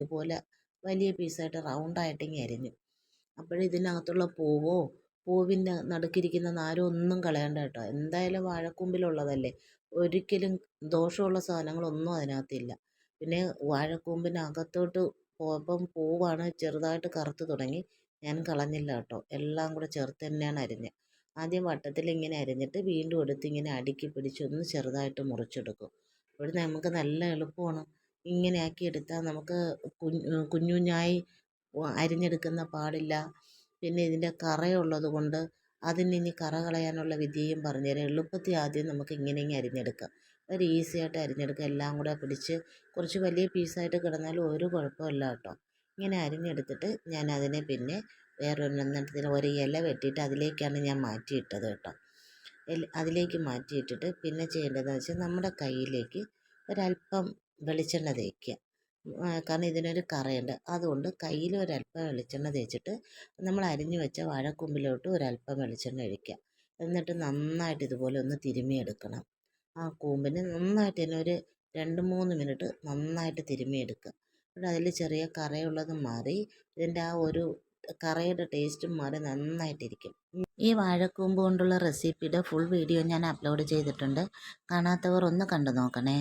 ഇതുപോലെ വലിയ പീസായിട്ട് റൗണ്ടായിട്ട് ഇങ്ങനെ അരിഞ്ഞു അപ്പോഴിതിനകത്തുള്ള പൂവോ പൂവിന്റെ നടുക്കിരിക്കുന്ന നാരോ ഒന്നും കളയണ്ട കേട്ടോ. എന്തായാലും വാഴക്കൂമ്പിലുള്ളതല്ലേ. ഒരിക്കലും ദോഷമുള്ള സാധനങ്ങളൊന്നും അതിനകത്തില്ല. പിന്നെ വാഴക്കൂമ്പിനകത്തോട്ട് പോയപ്പം പൂവാണ് ചെറുതായിട്ട് കറുത്ത് തുടങ്ങി. ഞാൻ കളഞ്ഞില്ല കേട്ടോ. എല്ലാം കൂടെ ചേർത്ത് തന്നെയാണ് അരിഞ്ഞത് ആദ്യം വട്ടത്തിൽ ഇങ്ങനെ അരിഞ്ഞിട്ട് വീണ്ടും എടുത്ത് ഇങ്ങനെ അടുക്കി പിടിച്ചൊന്ന് ചെറുതായിട്ട് മുറിച്ചെടുക്കും. അപ്പോൾ നമുക്ക് നല്ല എളുപ്പമാണ്. ഇങ്ങനെ ആക്കി എടുത്താൽ നമുക്ക് കുഞ്ഞു കുഞ്ഞായി അരിഞ്ഞെടുക്കുന്ന പാടില്ല. പിന്നെ ഇതിന്റെ കറയുള്ളത് കൊണ്ട് അതിനിനി കറ കളയാനുള്ള വിദ്യയും പറഞ്ഞുതരാം എളുപ്പത്തിൽ ആദ്യം നമുക്ക് ഇങ്ങനെ ഇങ്ങനെ അരിഞ്ഞെടുക്കാം. ഒരു ഈസി ആയിട്ട് അരിഞ്ഞെടുക്കാം. എല്ലാം കൂടെ പിടിച്ച് കുറച്ച് വലിയ പീസായിട്ട് കിടന്നാലും ഒരു കുഴപ്പമില്ല കേട്ടോ. ഇങ്ങനെ അരിഞ്ഞെടുത്തിട്ട് ഞാൻ അതിനെ പിന്നെ വേറൊരെണ്ണത്തിന് ഒരു ഇല വെട്ടിയിട്ട് അതിലേക്കാണ് ഞാൻ മാറ്റിയിട്ടത് കേട്ടോ. അതിലേക്ക് മാറ്റിയിട്ടിട്ട് പിന്നെ ചെയ്യേണ്ടതെന്ന് വെച്ചാൽ നമ്മുടെ കയ്യിലേക്ക് ഒരല്പം വെളിച്ചെണ്ണ തേക്കുക. കാരണം ഇതിനൊരു കറയുണ്ട്. അതുകൊണ്ട് കയ്യിൽ ഒരല്പം വെളിച്ചെണ്ണ തേച്ചിട്ട് നമ്മൾ അരിഞ്ഞു വെച്ച വാഴക്കൊമ്പിലോട്ട് ഒരല്പം വെളിച്ചെണ്ണ ഒഴിക്കുക. എന്നിട്ട് നന്നായിട്ട് ഇതുപോലെ ഒന്ന് തിരുമ്മിയെടുക്കണം. ആ കൂമ്പിന് നന്നായിട്ട് തന്നെ ഒരു രണ്ട് മൂന്ന് മിനിറ്റ് നന്നായിട്ട് തിരുമ്മിയെടുക്കുക. എന്നിട്ട് അതിൽ ചെറിയ കറയുള്ളത് മാറി ഇതിന്റെ ആ ഒരു കറയുടെ ടേസ്റ്റും മാറി നന്നായിട്ടിരിക്കും. ഈ വാഴക്കൂമ്പ് കൊണ്ടുള്ള റെസിപ്പിയുടെ ഫുൾ വീഡിയോ ഞാൻ അപ്ലോഡ് ചെയ്തിട്ടുണ്ട്. കാണാത്തവർ ഒന്ന് കണ്ടു നോക്കണേ.